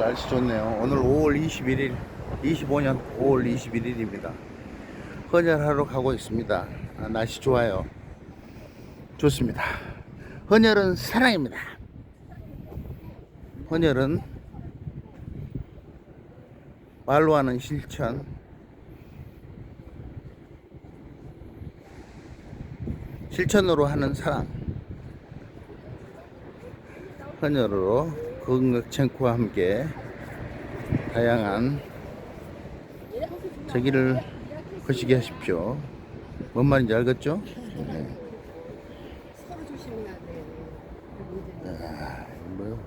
날씨 좋네요. 오늘 5월 21일, 25년 5월 21일입니다. 헌혈하러 가고 있습니다. 아, 날씨 좋아요. 좋습니다. 헌혈은 사랑입니다. 헌혈은 말로 하는 실천, 실천으로 하는 사랑. 헌혈으로 건강챙코와 함께 다양한 저기를 하시게 하십시오. 뭔 말인지 알겠죠? 서로 조심해야 돼요. 아, 뭐요?